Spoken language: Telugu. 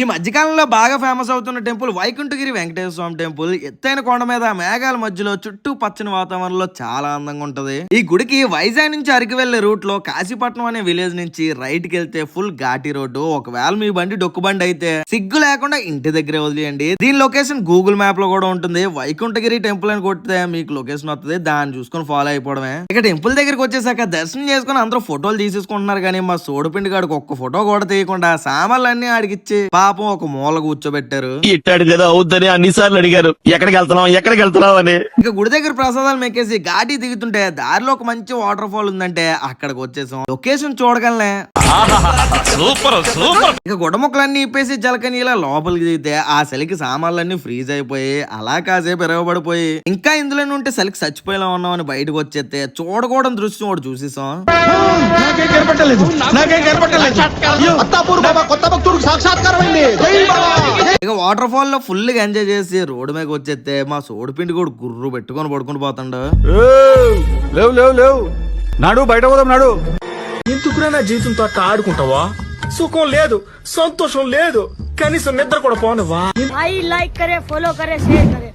ఈ మధ్యకాలంలో బాగా ఫేమస్ అవుతున్న టెంపుల్ వైకుంఠగిరి వెంకటేశ్వర స్వామి టెంపుల్. ఎత్తైన కొండ మీద మేఘాల మధ్యలో చుట్టూ పచ్చని వాతావరణంలో చాలా అందంగా ఉంటది. ఈ గుడికి వైజాగ్ నుంచి అరకు వెళ్ళే రూట్లో కాశీపట్నం అనే విలేజ్ నుంచి రైట్కి వెళ్తే ఫుల్ ఘాటి రోడ్డు. ఒకవేళ మీ బండి డొక్కు బండి అయితే సిగ్గు లేకుండా ఇంటి దగ్గరే వదిలేయండి. దీని లొకేషన్ గూగుల్ మ్యాప్లో కూడా ఉంటుంది. వైకుంఠగిరి టెంపుల్ అని కొడితే మీకు లొకేషన్ వస్తుంది దాన్ని చూసుకొని ఫాలో అయిపోవడమే. ఇక టెంపుల్ దగ్గరికి వచ్చేసాక దర్శనం చేసుకుని అందరూ ఫోటోలు తీసేసుకుంటున్నారు కానీ మా సోడుపిండి గాడికి ఒక్క ఫోటో కూడా తీయకుండా సామాన్లన్నీ ఆడికిచ్చి పాపం ఒక మూల కూర్చోబెట్టారు. ఇట్టాడు కదా అవుద్దని అన్నిసార్లు అడిగారు. ఎక్కడికి వెళ్తున్నాం ఎక్కడికి వెళ్తున్నాం అని. ఇక గుడి దగ్గర ప్రసాదాలు మెక్కేసి ఘాటి దిగుతుంటే దారిలో ఒక మంచి వాటర్ ఫాల్ ఉందంటే అక్కడికి వచ్చేసాం. లొకేషన్ చూడగలనే. Super super. ఇక గుడముక్కలన్నీ ఇప్పేసి జలకని ఇలా లోపలికి దిగితే ఆ చలికి సామాన్లన్నీ ఫ్రీజ్ అయిపోయి అలా కాసేపు ఎరగబడిపోయి ఇంకా ఇందులోనే ఉంటే చలికి చచ్చిపోయేలా ఉన్నామని బయటకు వచ్చేస్తే చూడకూడని దృశ్యం ఒకటి చూసేసాం. నాకేం కనపట్టలేదు నాకేం కనపట్టలేదు అత్తాపూర్ బాబా కొత్త ఇక వాటర్ ఫాల్లో ఫుల్గా ఎంజాయ్ చేసి రోడ్డు మీద వచ్చేస్తే మా సోడు పిండి కూడా గుర్రు పెట్టుకొని పడుకుని పోతాడు. లేవు లేవు లేవు. నాడు బయట పోదాం నాడు. ఎందుకురా నా జీవితంతో ఆడుకుంటావా? సుఖం లేదు సంతోషం లేదు కనీసం నిద్ర కూడా పోనవా ఐ లైక్ కరే ఫాలో కరే షేర్ కరే.